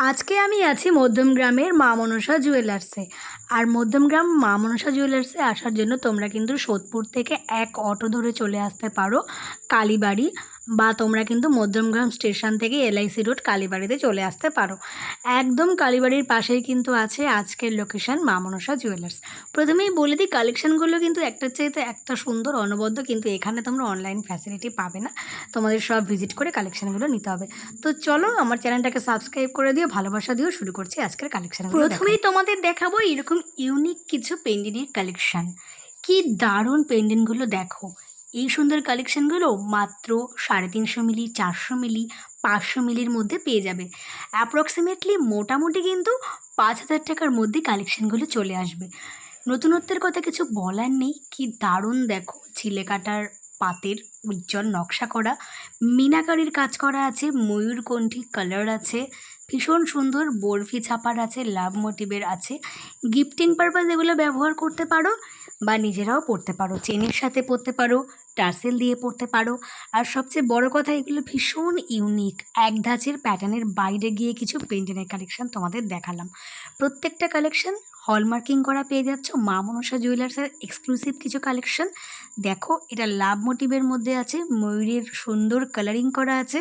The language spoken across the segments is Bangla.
আজকে আমি আছি মধ্যমগ্রামের মা মনসা জুয়েলার্সে আর মধ্যমগ্রাম মা মনসা জুয়েলার্সে আসার জন্য তোমরা কিন্তু সোদপুর থেকে এক অটো ধরে চলে আসতে পারো কালীবাড়ি। বা তোমরা কিন্তু মধ্যমগ্রাম স্টেশন থেকে এলআইসি রোড কালীবাড়িতে চলে আসতে পারো। একদম কালীবাড়ির পাশেই কিন্তু আছে আজকের লোকেশন মা মনসা জুয়েলার্স প্রথমেই বলে দিই কালেকশানগুলো কিন্তু একটার চাইতে একটা সুন্দর, অনবদ্য কিন্তু এখানে তোমরা অনলাইন ফ্যাসিলিটি পাবে না। তোমাদের সব ভিজিট করে কালেকশানগুলো নিতে হবে। তো চলো আমার চ্যানেলটাকে সাবস্ক্রাইব করে দিও, ভালোবাসা দিও শুরু করছি আজকের কালেকশন প্রথমেই তোমাদের দেখাবো এরকম ইউনিক কিছু পেন্ডেন্টের কালেকশান কি দারুণ পেন্ডেন্টগুলো দেখো। এই সুন্দর কালেকশানগুলো মাত্র সাড়ে তিনশো মিলি, চারশো মিলি, পাঁচশো মিলির মধ্যে পেয়ে যাবে। অ্যাপ্রক্সিমেটলি মোটামুটি কিন্তু পাঁচ হাজার টাকার মধ্যে কালেকশানগুলো চলে আসবে। নতুনত্বের কথা কিছু বলার নেই। কি দারুণ দেখো, ছিলে কাটার পাতের উজ্জ্বল নকশা করা, মিনাকারির কাজ করা আছে ময়ূরকণ্ঠী কালার আছে, ভীষণ সুন্দর বরফি ছাপার আছে লাভ মোটিভের আছে। গিফটিং পারপাস এগুলো ব্যবহার করতে পারো। বা নিজেরাও পড়তে পারো, চেনের সাথে পড়তে পারো, টার্সেল দিয়ে পড়তে পারো। আর সবচেয়ে বড় কথা, এগুলো ভীষণ ইউনিক এক ধাঁচের প্যাটার্নের বাইরে গিয়ে কিছু পেন্টেনের কালেকশন তোমাদের দেখালাম। প্রত্যেকটা কালেকশন হলমার্কিং করা পেয়ে যাচ্ছ। মা মনসা জুয়েলার্সের এক্সক্লুসিভ কিছু কালেকশন দেখো, এটা লাভ মোটিভের মধ্যে আছে, ময়ূরের সুন্দর কালারিং করা আছে।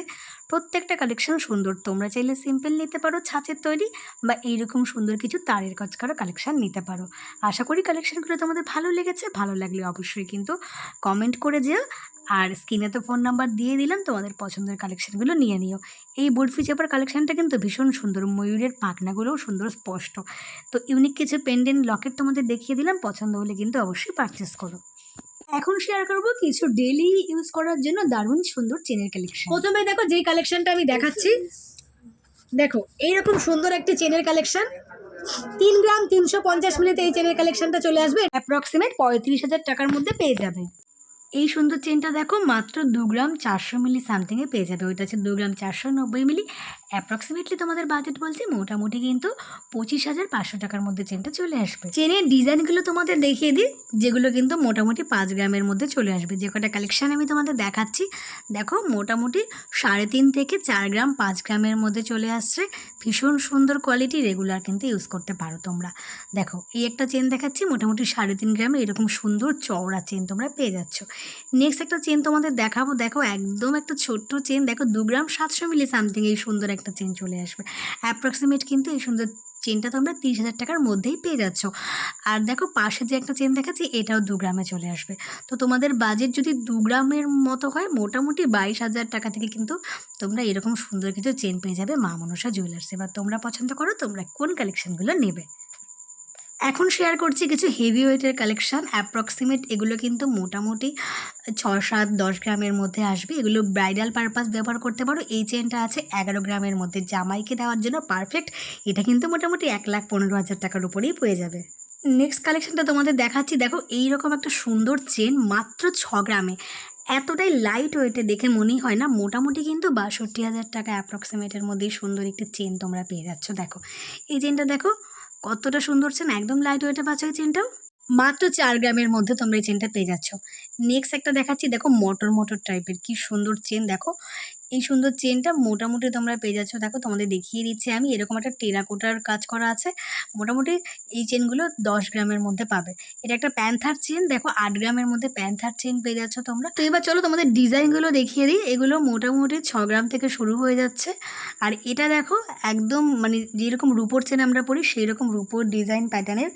প্রত্যেকটা কালেকশন সুন্দর, তোমরা চাইলে সিম্পল নিতে পারো ছাঁচের তৈরি বা এইরকম সুন্দর কিছু তারের কাজ করা কালেকশন নিতে পারো। আশা করি কালেকশনগুলো তোমাদের ভালো লেগেছে, ভালো লাগলে অবশ্যই কিন্তু কমেন্ট করে যেও। আর স্ক্রিনে তো ফোন নাম্বার দিয়ে দিলাম, তোমাদের পছন্দের কালেকশনগুলো নিয়ে নিও। এই বরফি চেপার কালেকশনটা কিন্তু ভীষণ সুন্দর, ময়ূরের পাখনাগুলোও সুন্দর, স্পষ্ট। তো ইউনিক কিছু পেন্ডেন্ট লকেট তোমাদের দেখিয়ে দিলাম, পছন্দ হলে কিন্তু অবশ্যই পারচেস করো। এখন শেয়ার করব কিছু ডেলি ইউজ করার জন্য দারুণ সুন্দর চেনের কালেকশন প্রথমে দেখো যেই কালেকশনটা আমি দেখাচ্ছি দেখো, এইরকম সুন্দর একটি চেনের কালেকশন তিন গ্রাম তিনশো পঞ্চাশ মিলিতে এই চেনের কালেকশনটা চলে আসবে। অ্যাপ্রক্সিমেট পঁয়ত্রিশ হাজার টাকার মধ্যে পেয়ে যাবে। এই সুন্দর চেনটা দেখো, মাত্র দু গ্রাম চারশো মিলি সামথিংয়ে পেয়ে যাবে। ওইটা হচ্ছে দু গ্রাম চারশো নব্বই মিলি অ্যাপ্রক্সিমেটলি তোমাদের বাজেট বলছি মোটামুটি কিন্তু পঁচিশ হাজার পাঁচশো টাকার মধ্যে চেনটা চলে আসবে। চেনের ডিজাইনগুলো তোমাদের দেখিয়ে দিই, যেগুলো কিন্তু মোটামুটি পাঁচ গ্রামের মধ্যে চলে আসবে। যে কটা কালেকশান আমি তোমাদের দেখাচ্ছি, দেখো মোটামুটি সাড়ে তিন থেকে চার গ্রাম পাঁচ গ্রামের মধ্যে চলে আসছে। ভীষণ সুন্দর কোয়ালিটি রেগুলার কিন্তু ইউজ করতে পারো তোমরা। দেখো, এই একটা চেন দেখাচ্ছি, মোটামুটি সাড়ে তিন গ্রামে এরকম সুন্দর চওড়া চেন তোমরা পেয়ে যাচ্ছ। নেক্সট একটা চেন তোমাদের দেখাবো, দেখো একদম একটা ছোট্ট চেন, দেখো দু গ্রাম সাতশো মিলি সামথিং এই সুন্দর একটা চেন চলে আসবে। অ্যাপ্রক্সিমেট কিন্তু এই সুন্দর চেনটা তোমরা তিরিশ হাজার টাকার মধ্যেই পেয়ে যাচ্ছ। আর দেখো পাশে যে একটা চেন দেখাচ্ছি, এটাও দু গ্রামে চলে আসবে। তো তোমাদের বাজেট যদি দু গ্রামের মতো হয়, মোটামুটি বাইশ হাজার টাকা থেকে কিন্তু তোমরা এরকম সুন্দর কিছু চেন পেয়ে যাবে মা মনসা জুয়েলার্সে এবার তোমরা পছন্দ করো, তোমরা কোন কালেকশানগুলো নেবে? এখন শেয়ার করছি কিছু হেভি ওয়েটের কালেকশান অ্যাপ্রক্সিমেট এগুলো কিন্তু মোটামুটি ছ সাত দশ গ্রামের মধ্যে আসবে। এগুলো ব্রাইডাল পারপাস ব্যবহার করতে পারো। এই চেনটা আছে এগারো গ্রামের মধ্যে। জামাইকে দেওয়ার জন্য পারফেক্ট এটা কিন্তু মোটামুটি এক লাখ পনেরো হাজার টাকার উপরেই পেয়ে যাবে। নেক্সট কালেকশনটা তোমাদের দেখাচ্ছি। দেখো, এইরকম একটা সুন্দর চেন মাত্র ছ গ্রামে। এতটাই লাইট ওয়েটে দেখে মনেই হয় না। মোটামুটি কিন্তু বাষট্টি হাজার টাকা অ্যাপ্রক্সিমেটের মধ্যেই সুন্দর একটি চেন তোমরা পেয়ে যাচ্ছ। দেখো, এই চেনটা দেখো কতটা সুন্দর চেন একদম লাইট ওয়েটে পাচ্ছ এই চেনটাও মাত্র চার গ্রামের মধ্যে তোমরা এই চেনটা পেয়ে যাচ্ছ। নেক্সট একটা দেখাচ্ছি, দেখো মোটর মোটর টাইপের কি সুন্দর চেন দেখো। এই সুন্দর চেনটা মোটামুটি তোমরা পেয়ে যাচ্ছ। দেখো তোমাদের দেখিয়ে দিচ্ছি আমি। এরকম একটা টেরাকোটার কাজ করা আছে। মোটামুটি এই চেনগুলো দশ গ্রামের মধ্যে পাবে। এটা একটা প্যান্থার চেন। দেখো আট গ্রামের মধ্যে প্যান্থার চেন পেয়ে যাচ্ছ তোমরা। তো এবার চলো তোমাদের ডিজাইনগুলো দেখিয়ে দিই। এগুলো মোটামুটি ছ গ্রাম থেকে শুরু হয়ে যাচ্ছে। আর এটা দেখো একদম মানে যেরকম রুপোর চেন আমরা পড়ি সেই রকম রুপোর ডিজাইন প্যাটার্নের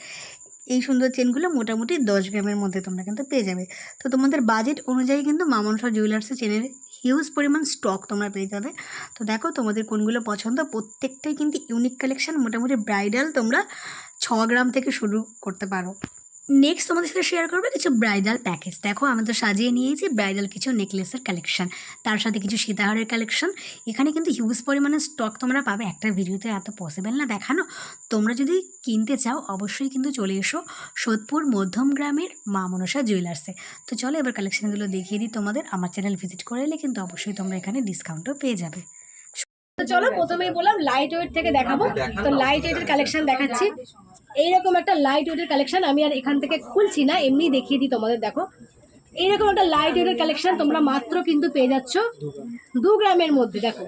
এই সুন্দর চেনগুলো মোটামুটি দশ গ্রামের মধ্যে তোমরা কিন্তু পেয়ে যাবে। তো তোমাদের বাজেট অনুযায়ী কিন্তু মামনসা জুয়েলার্সের চেনের হিউজ পরিমাণ স্টক তোমরা পেয়ে যাবে। তো দেখো তোমাদের কোনগুলো পছন্দ। প্রত্যেকটাই কিন্তু ইউনিক কালেকশান মোটামুটি ব্রাইডাল তোমরা ছ গ্রাম থেকে শুরু করতে পারো। নেক্সট তোমাদের সাথে শেয়ার করবে কিছু ব্রাইডাল প্যাকেজ দেখো, আমি তো সাজিয়ে নিয়েছি ব্রাইডাল কিছু নেকলেসের কালেকশন তার সাথে কিছু সীতাহারের কালেকশন এখানে কিন্তু হিউজ পরিমাণে স্টক তোমরা পাবে। একটা ভিডিওতে এত পসিবল না দেখানো। তোমরা যদি কিনতে চাও, অবশ্যই কিন্তু চলে এসো সোদপুর মধ্যম গ্রামের মা মনসা জুয়েলার্সে তো চলো, এবার কালেকশনগুলো দেখিয়ে দিই তোমাদের। আমার চ্যানেল ভিজিট করে এলে কিন্তু অবশ্যই তোমরা এখানে ডিসকাউন্টও পেয়ে যাবে। তো চলো, প্রথমেই বললাম লাইট ওয়েট থেকে দেখাবো। তো লাইট ওয়েটের কালেকশন দেখাচ্ছি। এইরকম একটা লাইট ওয়েটের কালেকশন আমি আর এখান থেকে খুলছি না, এমনি দেখিয়ে দিই তোমাদের, দেখো। এইরকম একটা লাইট ওয়েটের কালেকশন তোমরা মাত্র কিন্তু পেয়ে যাচ্ছ দু গ্রামের মধ্যে, দেখো।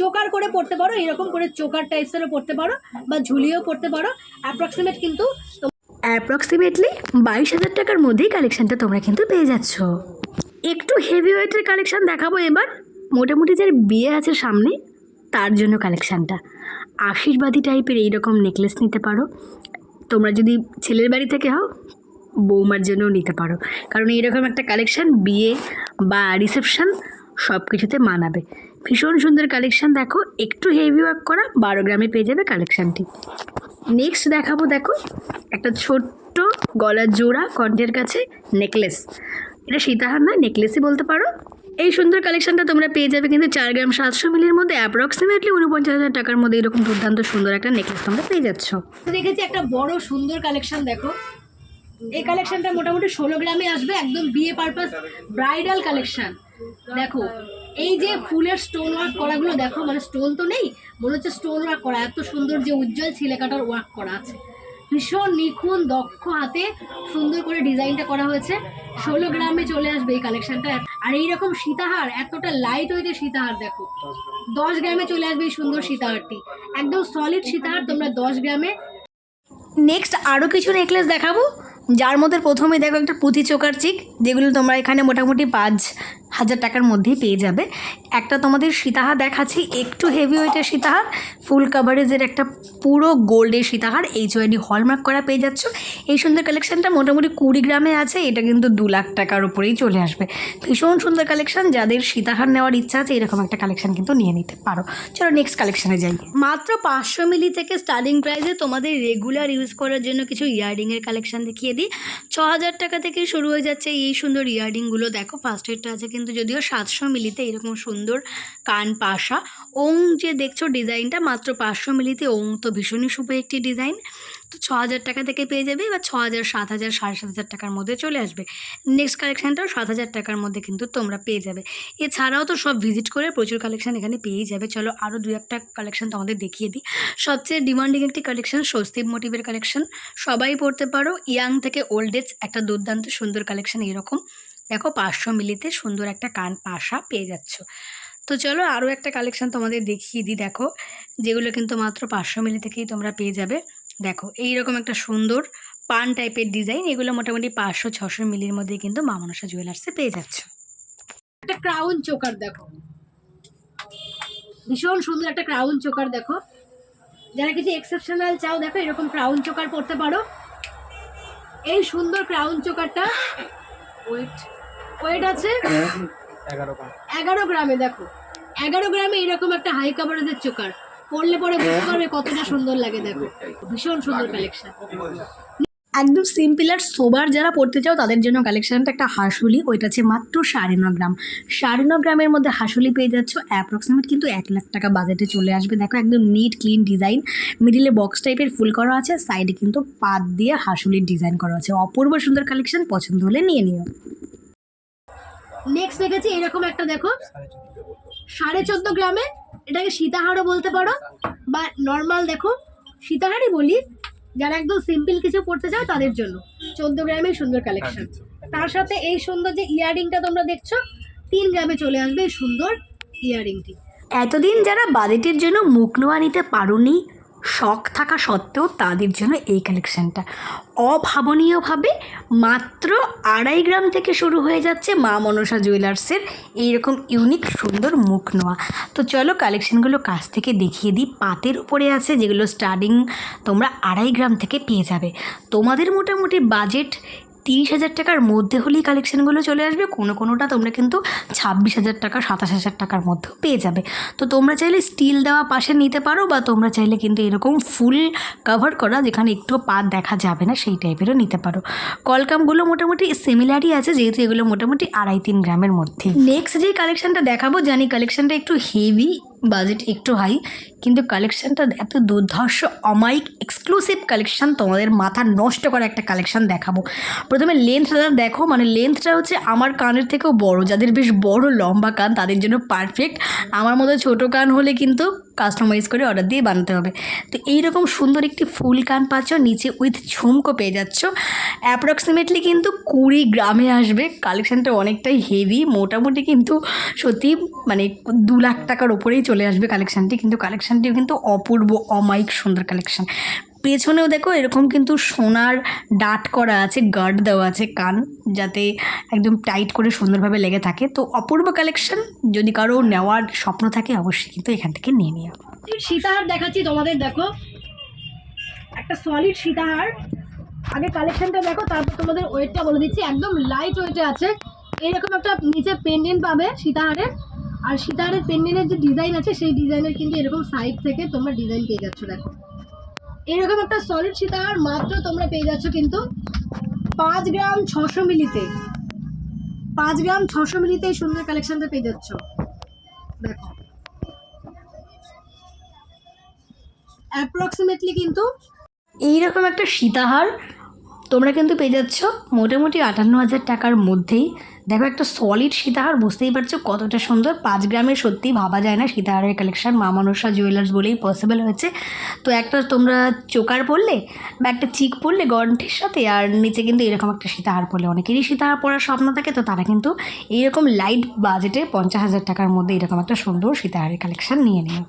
চোকার করে পড়তে পারো, এরকম করে চোকার টাইপসেরও পড়তে পারো বা ঝুলিয়েও পড়তে পারো। অ্যাপ্রক্সিমেট কিন্তু অ্যাপ্রক্সিমেটলি বাইশ হাজার টাকার মধ্যেই কালেকশানটা তোমরা কিন্তু পেয়ে যাচ্ছ। একটু হেভি ওয়েটের কালেকশান দেখাবো এবার। মোটামুটি যার বিয়ে আছে সামনে, তার জন্য কালেকশানটা আশীর্বাদী টাইপের এইরকম নেকলেস নিতে পারো। তোমরা যদি ছেলের বাড়ি থেকে হও, বৌমার জন্যও নিতে পারো। কারণ এইরকম একটা কালেকশান বিয়ে বা রিসেপশান সব কিছুতে মানাবে। ভীষণ সুন্দর কালেকশান দেখো, একটু হেভি ওয়ার্ক করা, বারো গ্রামে পেয়ে যাবে কালেকশানটি নেক্সট দেখাবো দেখো, একটা ছোট্ট গলার জোড়া কণ্ঠের কাছে নেকলেস এটা সীতাহার না নেকলেসই বলতে পারো। এই সুন্দর কালেকশনটা তোমরা পেয়ে যাবে কিন্তু চার গ্রাম সাতশো মিলির মধ্যে অ্যাপ্রক্সিমেটলি উনপঞ্চাশ হাজার টাকার মধ্যে এরকম দুর্দান্ত সুন্দর একটা নেকলেস তোমরা পেয়ে যাচ্ছ। দেখেছি একটা বড় সুন্দর কালেকশন দেখো। এই কালেকশনটা মোটামুটি ষোলো গ্রামে আসবে, একদম বিয়ে পারপাস ব্রাইডাল কালেকশন দেখো, এই যে ফুলের স্টোন ওয়ার্ক করাগুলো, দেখো মানে স্টোন তো নেই, মনে হচ্ছে স্টোন ওয়ার্ক করা, এত সুন্দর যে উজ্জ্বল ছিলেকাটার ওয়ার্ক করা আছে। ভীষণ নিখুন দক্ষ হাতে সুন্দর করে ডিজাইনটা করা হয়েছে। ষোলো গ্রামে চলে আসবে এই কালেকশনটা। আর এইরকম সীতাহার, এতটা লাইট ওয়েটের সীতাহার দেখো। দশ গ্রামে চলে আসবে এই সুন্দর সীতাহারটি। একদম সলিড সীতাহার, তোমরা দশ গ্রামে। নেক্সট আরও কিছু নেকলেস দেখাবো। যার মধ্যে প্রথমে দেখো একটা পুঁথি চোকার চিক, যেগুলো তোমরা এখানে মোটামুটি পাঁচ হাজার টাকার মধ্যেই পেয়ে যাবে। একটা তোমাদের সীতাহার দেখাচ্ছি, একটু হেভি ওয়েটের সীতাহার। ফুল কাভারেজের একটা পুরো গোল্ডের সীতাহার এইচ ওয়াইডি হলমার্ক করা পেয়ে যাচ্ছ। এই সুন্দর কালেকশনটা মোটামুটি কুড়ি গ্রামে আছে, এটা কিন্তু দু লাখ টাকার উপরেই চলে আসবে। ভীষণ সুন্দর কালেকশন যাদের সীতাহার নেওয়ার ইচ্ছা আছে, এরকম একটা কালেকশন কিন্তু নিয়ে নিতে পারো। চলো নেক্সট কালেকশানে যাই। মাত্র পাঁচশো মিলি থেকে স্টার্টিং প্রাইসে তোমাদের রেগুলার ইউজ করার জন্য কিছু ইয়াররিংয়ের কালেকশন দেখিয়ে দিই। ছ হাজার টাকা থেকে শুরু হয়ে যাচ্ছে এই সুন্দর ইয়াররিংগুলো দেখো ফার্স্ট এডটা আছে কিন্তু যদিও সাতশো মিলিতে এরকম সুন্দর কান পাশা, ওং যে দেখছ ডিজাইনটা মাত্র পাঁচশো মিলিতে, ওং তো ভীষণই শুভ একটি ডিজাইন। তো ছ হাজার টাকা থেকে পেয়ে যাবে বা ছ হাজার, সাত হাজার, সাড়ে সাত হাজার টাকার মধ্যে চলে আসবে। নেক্সট কালেকশানটাও সাত হাজার টাকার মধ্যে কিন্তু তোমরা পেয়ে যাবে। এছাড়াও তো সব ভিজিট করে প্রচুর কালেকশান এখানে পেয়েই যাবে। চলো আরও দু একটা কালেকশান তোমাদের দেখিয়ে দিই। সবচেয়ে ডিমান্ডিং একটি কালেকশান স্বস্তিব মোটিভের কালেকশান সবাই পড়তে পারো। ইয়াং থেকে ওল্ড এজ একটা দুর্দান্ত সুন্দর কালেকশান এরকম। দেখো পাঁচশো মিলিতে সুন্দর একটা কান পাশা পেয়ে যাচ্ছ। তো চলো আরও একটা কালেকশান তোমাদের দেখিয়ে দিই, দেখো। যেগুলো কিন্তু মাত্র পাঁচশো মিলি থেকেই তোমরা পেয়ে যাবে। দেখো এই রকম একটা সুন্দর পান টাইপের ডিজাইন এগুলো মোটামুটি পাঁচশো, ছশো মিলির মধ্যে কিন্তু মা মনসা জুয়েলার্সে পেয়ে যাচ্ছ। একটা ক্রাউন চোকার দেখো। ভীষণ সুন্দর একটা ক্রাউন চোকার দেখো। যারা কিছু এক্সেপশনাল চাও, দেখো, এরকম ক্রাউন চোকার পড়তে পারো। এই সুন্দর ক্রাউন চোকারটা ওয়েট ওয়েট আছে? এগারো গ্রামে। দেখো। এগারো গ্রামে এরকম একটা হাই কাভারেজের চোকার। পড়লে পরে বুঝতে পারবে কতটা সুন্দর লাগে দেখো। ভীষণ সুন্দর কালেকশন একদম সিম্পল আর সোবার যারা পড়তে চাও তাদের জন্য কালেকশনটা একটা হাঁসুলি। ওইটা আছে মাত্র সাড়ে ন গ্রাম। সাড়ে ন গ্রামের মধ্যে হাঁসুলি পেয়ে যাচ্ছ অ্যাপ্রক্সিমেট কিন্তু এক লাখ টাকা বাজেটে চলে আসবে। দেখো একদম নিট ক্লিন ডিজাইন মিডিলে বক্স টাইপের ফুল করা আছে সাইডে কিন্তু পাত দিয়ে হাঁসুলির ডিজাইন করা আছে। অপূর্ব সুন্দর কালেকশন পছন্দ হলে নিয়ে নিও। নেক্সট দেখেছি, এরকম একটা দেখো। সাড়ে চোদ্দ গ্রামে, এটাকে সীতাহারও বলতে পারো, বা নর্মাল দেখো, সীতাহারই বলি, যারা একদম সিম্পল কিছু পড়তে চাও তাদের জন্য। চোদ্দ গ্রামের সুন্দর কালেকশন তার সাথে এই সুন্দর যে ইয়াররিংটা তোমরা দেখছ, তিন গ্রামে চলে আসবে এই সুন্দর ইয়াররিংটি এতদিন যারা বাজেটের জন্য মুখ নোয়া নিতে পারোনি শখ থাকা সত্ত্বেও তাদের জন্য এই কালেকশানটা অভাবনীয়ভাবে মাত্র আড়াই গ্রাম থেকে শুরু হয়ে যাচ্ছে মা মনসা জুয়েলার্সের এইরকম ইউনিক সুন্দর মুখ নোয়া। তো চলো কালেকশানগুলো কাছ থেকে দেখিয়ে দিই। পাতের উপরে আছে যেগুলো স্টার্টিং তোমরা আড়াই গ্রাম থেকে পেয়ে যাবে। তোমাদের মোটামুটি বাজেট তিরিশ হাজার টাকার মধ্যে হলেই কালেকশানগুলো চলে আসবে। কোনো কোনোটা তোমরা কিন্তু ছাব্বিশ হাজার টাকা, সাতাশ হাজার টাকার মধ্যেও পেয়ে যাবে। তো তোমরা চাইলে স্টিল দেওয়া পাশে নিতে পারো বা তোমরা চাইলে কিন্তু এরকম ফুল কভার করা যেখানে একটু পাত দেখা যাবে না, সেই টাইপেরও নিতে পারো। কলকামগুলো মোটামুটি সিমিলারই আছে, যেহেতু এগুলো মোটামুটি আড়াই তিন গ্রামের মধ্যে। নেক্সট যে কালেকশানটা দেখাবো, জানি কালেকশানটা একটু হেভি বাজেট একটু হাই, কিন্তু কালেকশানটা এত দুর্ধর্ষ, অমায়িক এক্সক্লুসিভ কালেকশান, তোমাদের মাথা নষ্ট করা একটা কালেকশান দেখাবো। প্রথমে লেন্থটা দেখো মানে লেন্থটা হচ্ছে আমার কানের থেকেও বড়, যাদের বেশ বড় লম্বা কান, তাদের জন্য পারফেক্ট আমার মতো ছোটো কান হলে কিন্তু কাস্টমাইজ করে অর্ডার দিয়ে বানাতে হবে। তো এইরকম সুন্দর একটি ফুল কান পাচ্ছ, নিচে উইথ ঝুমকো পেয়ে যাচ্ছ। অ্যাপ্রক্সিমেটলি কিন্তু কুড়ি গ্রামে আসবে। কালেকশানটা অনেকটাই হেভি মোটামুটি কিন্তু সত্যি মানে দু লাখ টাকার ওপরেই চলে আসবে কালেকশানটি কিন্তু কালেকশানটিও কিন্তু অপূর্ব, অমায়িক সুন্দর কালেকশান পেছনেও দেখো এরকম কিন্তু সোনার ডাট করা আছে গার্ড দেওয়া আছে কান, যাতে একদম টাইট করে সুন্দরভাবে লেগে থাকে। তো অপূর্ব কালেকশন যদি কারও নেওয়ার স্বপ্ন থাকে, অবশ্যই কিন্তু এখান থেকে নিয়ে নিও। সীতাহার দেখাচ্ছি তোমাদের, দেখো। একটা সলিড সীতাহার। আগে কালেকশনটা দেখো, তারপর তোমাদের ওয়েটটা বলে দিচ্ছি। একদম লাইট ওয়েটে আছে। এইরকম একটা নিচে পেন্ডেন্ট পাবে সীতাহারের। আর সীতাহারের পেন্ডেন্টের যে ডিজাইন আছে, সেই ডিজাইনের কিন্তু এরকম সাইড থেকে তোমরা ডিজাইন পেয়ে যাচ্ছ, দেখো। এরকম একটা সলিড সীতাহার মাত্র তোমরা পেয়ে যাচ্ছ কিন্তু পাঁচ গ্রাম ছশো মিলিতে। পাঁচ গ্রাম ছশো মিলিতে এই সুন্দর কালেকশনটা পেয়ে যাচ্ছ। দেখো। অ্যাপ্রক্সিমেটলি কিন্তু এইরকম একটা সীতাহার তোমরা কিন্তু পেয়ে যাচ্ছ মোটামুটি আটান্ন হাজার টাকার মধ্যেই। দেখো, একটা সলিড সীতাহার, বুঝতেই পারছ কতটা সুন্দর। পাঁচ গ্রামে সত্যি ভাবা যায় না সীতাহারের কালেকশন মা মনসা জুয়েলার্স বলেই পসিবল হয়েছে। তো একটা তোমরা চোকার পরলে বা একটা চিক পরলে গন্ঠের সাথে, আর নিচে কিন্তু এরকম একটা সীতাহার পরলে। অনেকেরই সীতাহার পরার স্বপ্ন থাকে, তো তারা কিন্তু এইরকম লাইট বাজেটে পঞ্চাশ হাজার টাকার মধ্যে এরকম একটা সুন্দর সীতাহারের কালেকশন নিয়ে নিও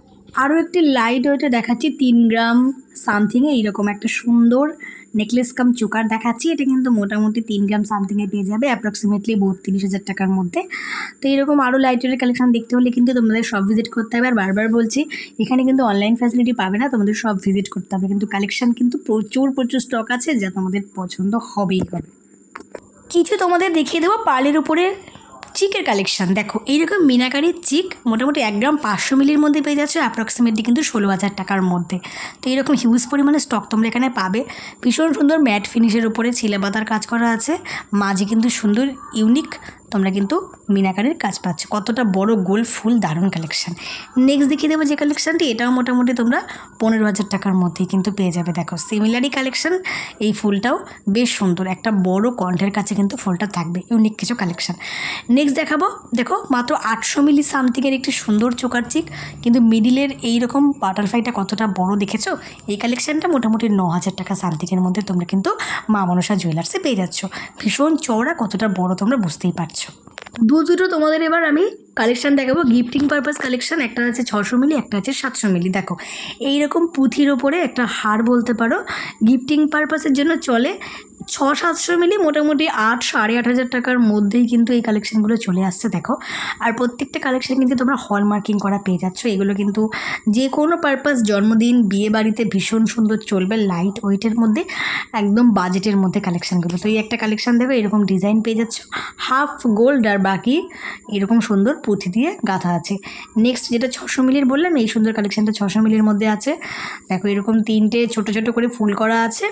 আরও একটি লাইট ওয়েটে দেখাচ্ছি, তিন গ্রাম সামথিংয়ে এইরকম একটা সুন্দর নেকলেস কাম চোকার দেখাচ্ছি, এটা কিন্তু মোটামুটি তিন গ্রাম সামথিংয়ে পেয়ে যাবে অ্যাপ্রক্সিমেটলি বত্রিশ হাজার টাকার মধ্যে। তো এরকম আরও লাইট ওয়েটের কালেকশন দেখতে হলে কিন্তু তোমাদের সব ভিজিট করতে হবে। আর বারবার বলছি, এখানে কিন্তু অনলাইন ফ্যাসিলিটি পাবে না, তোমাদের সব ভিজিট করতে হবে। কিন্তু কালেকশন কিন্তু প্রচুর প্রচুর স্টক আছে, যা তোমাদের পছন্দ হবেই হবে। কিছু তোমাদের দেখিয়ে দেবো পালের উপরে চিকের কালেকশন। দেখো, এইরকম মিনাকারির চিক মোটামুটি এক গ্রাম পাঁচশো মিলির মধ্যে পেয়ে যাচ্ছে অ্যাপ্রক্সিমেটলি কিন্তু ষোলো হাজার টাকার মধ্যে। তো এইরকম হিউজ পরিমাণে স্টক তোমরা এখানে পাবে। ভীষণ সুন্দর ম্যাট ফিনিশের উপরে ছিলেবাতার কাজ করা আছে। মাঝে কিন্তু সুন্দর ইউনিক তোমরা কিন্তু মিনাকারির কাজ পাচ্ছ। কতটা বড় গোল ফুল, দারুণ কালেকশন নেক্সট দেখিয়ে দেবো যে কালেকশনটি এটাও মোটামুটি তোমরা পনেরো হাজার টাকার মধ্যেই কিন্তু পেয়ে যাবে। দেখো সিমিলারই কালেকশন এই ফুলটাও বেশ সুন্দর। একটা বড় কণ্ঠের কাছে কিন্তু ফুলটা থাকবে। ইউনিক কিছু কালেকশন নেক্সট দেখাবো, দেখো, মাত্র আটশো মিলি সামথিংয়ের একটি সুন্দর চোকার চিক। কিন্তু মিডিলের এইরকম বাটারফ্লাইটা কতটা বড় দেখেছ? এই কালেকশনটা মোটামুটি ন হাজার টাকা সামথিংয়ের মধ্যে তোমরা কিন্তু মা মনসা জুয়েলার্সে পেয়ে যাচ্ছ। ভীষণ চওড়া, কতটা বড় তোমরা বুঝতেই পারছ। দু দুটো তোমাদের এবার আমি কালেকশান দেখাবো। গিফটিং পারপাস কালেকশান একটা আছে ছশো মিলি, একটা আছে সাতশো মিলি। দেখো, এইরকম পুঁথির ওপরে একটা হার বলতে পারো। গিফটিং পারপাসের জন্য চলে ছ সাতশো মিলি মোটামুটি আট, সাড়ে আট হাজার টাকার মধ্যেই কিন্তু এই কালেকশনগুলো চলে আসছে, দেখো। আর প্রত্যেকটা কালেকশন কিন্তু তোমরা হলমার্কিং করা পেয়ে যাচ্ছ। এগুলো কিন্তু যে কোনো পারপাস জন্মদিন বিয়ে বাড়িতে ভীষণ সুন্দর চলবে লাইট ওয়েটের মধ্যে, একদম বাজেটের মধ্যে কালেকশানগুলো তো এই একটা কালেকশান দেবে এরকম ডিজাইন পেয়ে যাচ্ছ। হাফ গোল্ড আর বাকি এরকম সুন্দর পুঁথি দিয়ে গাঁথা আছে। নেক্সট যেটা ছশো মিলির বললাম, এই সুন্দর কালেকশানটা ছশো মিলির মধ্যে আছে। দেখো, এরকম তিনটে ছোট ছোট করে ফুল করা আছে।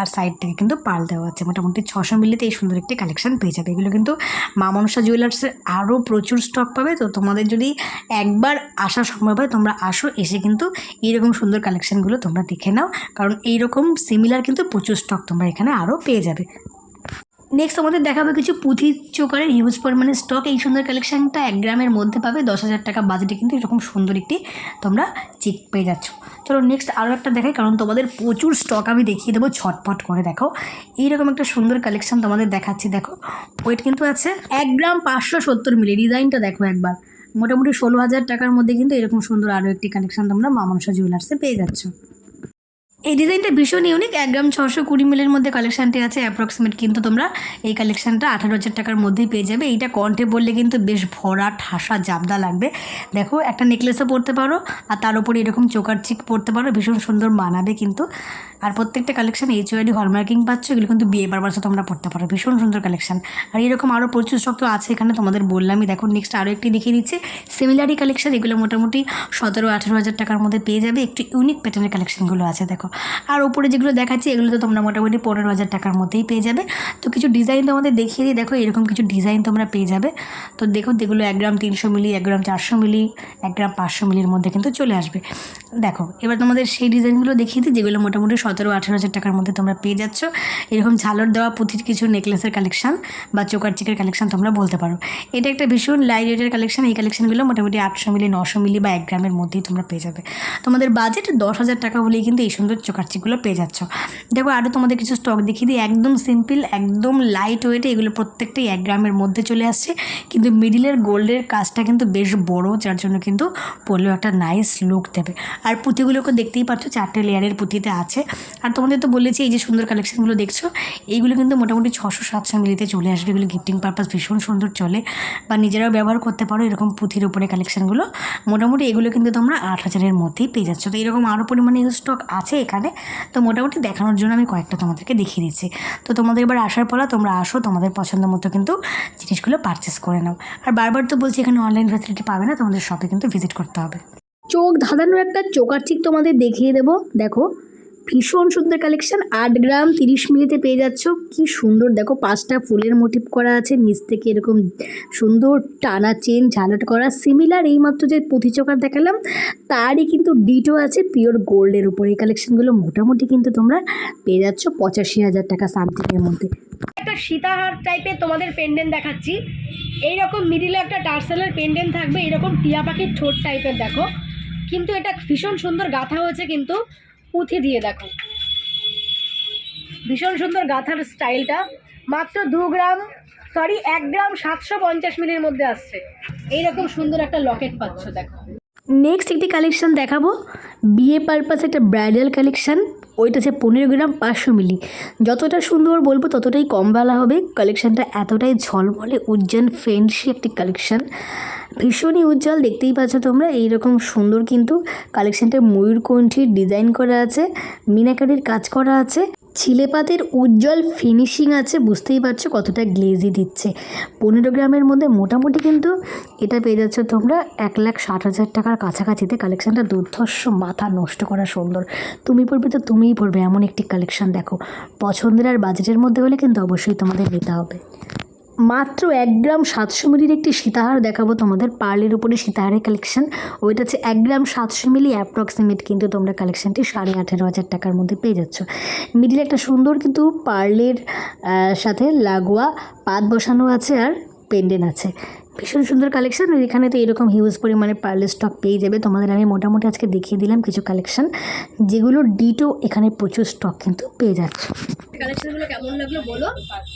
আর সাইড থেকে কিন্তু পাল দেওয়া আছে। মোটামুটি ছশো মিলিতে এই সুন্দর একটি কালেকশন পেয়ে যাবে। এগুলো কিন্তু মা মনসা জুয়েলার্সের আরও প্রচুর স্টক পাবে। তো তোমাদের যদি একবার আসা সম্ভব হয়, তোমরা আসো, এসে কিন্তু এইরকম সুন্দর কালেকশানগুলো তোমরা দেখে নাও। কারণ এইরকম সিমিলার কিন্তু প্রচুর স্টক তোমরা এখানে আরও পেয়ে যাবে। নেক্সট আমাদের দেখাবে কিছু পুঁথি চোকারের হিউজ পরিমাণে স্টক এই সুন্দর কালেকশনটা এক গ্রামের মধ্যে পাবে। দশ হাজার টাকা বাজেটে কিন্তু এরকম সুন্দর একটি তোমরা চিক পেয়ে যাচ্ছ। চলো নেক্সট আরও একটা দেখাই, কারণ তোমাদের প্রচুর স্টক আমি দেখিয়ে দেবো ছটপট করে, দেখো। এইরকম একটা সুন্দর কালেকশন তোমাদের দেখাচ্ছি, দেখো। ওয়েট কিন্তু আছে এক গ্রাম পাঁচশো সত্তর মিলি ডিজাইনটা দেখো একবার। মোটামুটি ষোলো হাজার টাকার মধ্যে কিন্তু এরকম সুন্দর আরও একটি কালেকশন তোমরা মামনসা জুয়েলার্সে পেয়ে যাচ্ছ। এই ডিজাইনটা ভীষণ ইউনিক এক গ্রাম ছশো কুড়ি মিলের মধ্যে কালেকশানটি আছে অ্যাপ্রক্সিমেট কিন্তু তোমরা এই কালেকশানটা আঠারো হাজার টাকার মধ্যেই পেয়ে যাবে। এইটা কণ্ঠে বললে কিন্তু বেশ ভরা ঠাসা জাবদা লাগবে। দেখো, একটা নেকলেসও পরতে পারো, আর তার উপরে এরকম চোকার চিক পরতে পারো, ভীষণ সুন্দর মানাবে কিন্তু। আর প্রত্যেকটা কালেকশান এইচ ওয়াইডি হলমার্কিং পাচ্ছ, এগুলো কিন্তু বিয়ে বারবার তোমরা পড়তে পারো, ভীষণ সুন্দর কালেকশান আর এরকম আরও প্রচুর স্টক তো আছে এখানে, তোমাদের বললামই। দেখো নেক্সট আরও একটি দেখিয়ে দিচ্ছে। সিমিলারই কালেকশান এগুলো মোটামুটি সতেরো আঠেরো হাজার টাকার মধ্যে পেয়ে যাবে। একটু ইউনিক প্যাটার্নের কালেকশানগুলো আছে, দেখো। আর ওপরে যেগুলো দেখাচ্ছি, এগুলো তো তোমরা মোটামুটি পনেরো হাজার টাকার মধ্যেই পেয়ে যাবে। তো কিছু ডিজাইন তোমাদের দেখিয়ে দিই। দেখো, এরকম কিছু ডিজাইন তোমরা পেয়ে যাবে। তো দেখো, যেগুলো এক গ্রাম তিনশো মিলি, এক গ্রাম চারশো মিলি, এক গ্রাম পাঁচশো মিলির মধ্যে কিন্তু চলে আসবে। দেখো, এবার তোমাদের সেই ডিজাইনগুলো দেখিয়ে দিই, যেগুলো মোটামুটি সতেরো আঠেরো হাজার টাকার মধ্যে তোমরা পেয়ে যাচ্ছ। এরকম ঝালর দেওয়া পুঁথির কিছু নেকলেসের কালেকশান বা চোকার চিকের কালেকশন তোমরা বলতে পারো। এটা একটা ভীষণ লাইট রেটের কালেকশন এই কালেকশনগুলো মোটামুটি আটশো মিলি, নশো মিলি বা এক গ্রামের মধ্যেই তোমরা পেয়ে যাবে। তোমাদের বাজেট দশ হাজার টাকা হলেই কিন্তু এই সুন্দর চোকার চিকগুলো পেয়ে যাচ্ছ। দেখো আরও তোমাদের কিছু স্টক দেখিয়ে দিই। একদম সিম্পল একদম লাইট ওয়েটে এগুলো প্রত্যেকটাই এক গ্রামের মধ্যে চলে আসছে। কিন্তু মিডিলের গোল্ডের কাজটা কিন্তু বেশ বড়, যার জন্য কিন্তু পরলেও একটা নাইস লুক দেবে। আর পুঁথিগুলোকে দেখতেই পাচ্ছ, চারটে লেয়ারের পুঁথিতে আছে। আর তোমাদের তো বলেছি, এই যে সুন্দর কালেকশনগুলো দেখছ, এইগুলো কিন্তু মোটামুটি ছশো সাতশো মিলিতে চলে আসবে। এগুলো গিফটিং পারপাস ভীষণ সুন্দর চলে। বা নিজেরাও ব্যবহার করতে পারো, এরকম পুঁথির উপরে কালেকশানগুলো মোটামুটি এগুলো কিন্তু তোমরা আট হাজারের মধ্যেই পেয়ে যাচ্ছ। তো এরকম আরও পরিমাণে স্টক আছে এখানে। তো মোটামুটি দেখানোর জন্য আমি কয়েকটা তোমাদেরকে দেখিয়ে দিচ্ছি। তো তোমাদের এবার আসার পর তোমরা আসো, তোমাদের পছন্দ মতো কিন্তু জিনিসগুলো পারচেস করে নাও। আর বারবার তো বলছি এখানে অনলাইন ফ্যাসিলিটি পাবে না, তোমাদের শপে কিন্তু ভিজিট করতে হবে। চোখ ধাঁধানোর একটা চোকার ঠিক তোমাদের দেখিয়ে দেবো। দেখো ভীষণ সুন্দর কালেকশন আট গ্রাম তিরিশ মিলিতে পেয়ে যাচ্ছ। কি সুন্দর, দেখো পাঁচটা ফুলের মোটিভ করা আছে, নিচ থেকে এরকম সুন্দর টানা চেন ঝালট করা। সিমিলার এইমাত্র যে পুঁথি চোকার দেখালাম, তারই কিন্তু ডিটো আছে পিওর গোল্ডের উপর। এই কালেকশনগুলো মোটামুটি কিন্তু তোমরা পেয়ে যাচ্ছ পঁচাশি হাজার টাকা সামথিংয়ের মধ্যে। একটা সীতাহার টাইপের তোমাদের পেন্ডেন্ট দেখাচ্ছি। এইরকম মিডিলে একটা টার্সেলের পেন্ডেন্ট থাকবে, এরকম টিয়া পাখির ঠোঁট টাইপের দেখো। কিন্তু এটা ভীষণ সুন্দর গাঁথা হয়েছে কিন্তু। পুঁথি দিয়ে দেখো। ভীষণ সুন্দর গাঁথার স্টাইলটা। মাত্র দু গ্রাম সরি এক গ্রাম সাতশো পঞ্চাশ মিলির মধ্যে আসছে। এইরকম সুন্দর একটা লকেট পাচ্ছ, দেখো। নেক্সট একটি কালেকশন দেখাবো। বিয়ে পারপাস একটা ব্রাইডাল কালেকশন ওইটা হচ্ছে পনেরো গ্রাম পাঁচশো মিলি। যতটা সুন্দর বলব ততটাই কম বেলা হবে। কালেকশানটা এতটাই ঝলমলে, উজ্জ্বল ফ্রেন্ডশি একটি কালেকশান। ভীষণই উজ্জ্বল, দেখতেই পাচ্ছ তোমরা। এইরকম সুন্দর কিন্তু কালেকশানটা ময়ূরকণ্ঠীর ডিজাইন করা আছে, মিনাকারির কাজ করা আছে। ছিলেপাতের উজ্জ্বল ফিনিশিং আছে, বুঝতেই পারছ কতটা গ্লেজি দিচ্ছে। পনেরো গ্রামের মধ্যে মোটামুটি কিন্তু এটা পেয়ে যাচ্ছ তোমরা এক লাখ ষাট হাজার টাকার কাছাকাছিতে। কালেকশানটা দুর্ধর্ষ, মাথা নষ্ট করা সুন্দর। তুমি পড়বে তো তুমিই পড়বে এমন একটি কালেকশান দেখো। পছন্দের আর বাজেটের মধ্যে হলে কিন্তু অবশ্যই তোমাদের নিতে হবে। মাত্র এক গ্রাম সাতশো মিলির একটি সীতাহার দেখাবো তোমাদের। পার্লের উপরে সীতাহারের কালেকশন ওইটা হচ্ছে এক গ্রাম সাতশো মিলি অ্যাপ্রক্সিমেট কিন্তু তোমরা কালেকশনটি সাড়ে আঠেরো হাজার টাকার মধ্যে পেয়ে যাচ্ছ। মিডিল একটা সুন্দর কিন্তু পার্লের সাথে লাগোয়া, পাত বসানো আছে আর পেন্ডেন্ট আছে। ভীষণ সুন্দর কালেকশন আর এখানে তো এরকম হিউজ পরিমাণে পার্লের স্টক পেয়ে যাবে। তোমাদের আমি মোটামুটি আজকে দেখিয়ে দিলাম কিছু কালেকশন যেগুলো ডিটো এখানে প্রচুর স্টক কিন্তু পেয়ে যাচ্ছে। কালেকশনগুলো কেমন লাগল বলো?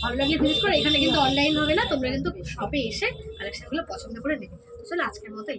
ভালো লাগলে বিশেষ করে। এখানে কিন্তু অনলাইন হবে না, তোমরা কিন্তু শপে এসে কালেকশনগুলো পছন্দ করে নেবে চলো, আজকের মতো